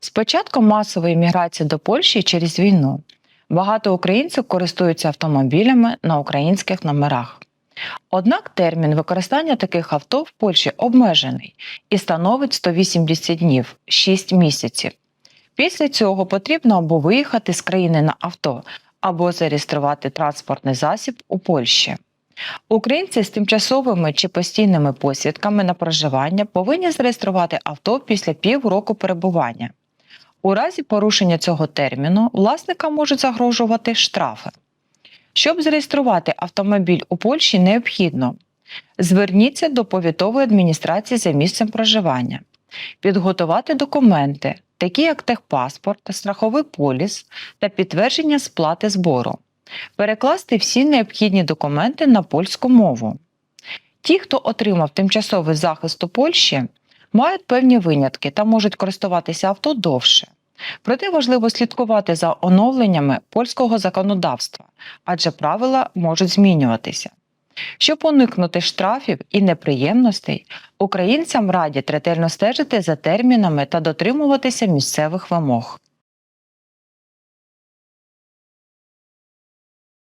З початком масової міграції до Польщі через війну багато українців користуються автомобілями на українських номерах. Однак термін використання таких авто в Польщі обмежений і становить 180 днів 6 місяців. Після цього потрібно або виїхати з країни на авто, або зареєструвати транспортний засіб у Польщі. Українці з тимчасовими чи постійними посвідками на проживання повинні зареєструвати авто після півроку перебування. У разі порушення цього терміну власникам можуть загрожувати штрафи. Щоб зареєструвати автомобіль у Польщі, необхідно зверніться до повітової адміністрації за місцем проживання, підготувати документи, такі як техпаспорт, страховий поліс та підтвердження сплати збору, перекласти всі необхідні документи на польську мову. Ті, хто отримав тимчасовий захист у Польщі, мають певні винятки та можуть користуватися авто довше. Проте важливо слідкувати за оновленнями польського законодавства, адже правила можуть змінюватися. Щоб уникнути штрафів і неприємностей, українцям радять ретельно стежити за термінами та дотримуватися місцевих вимог.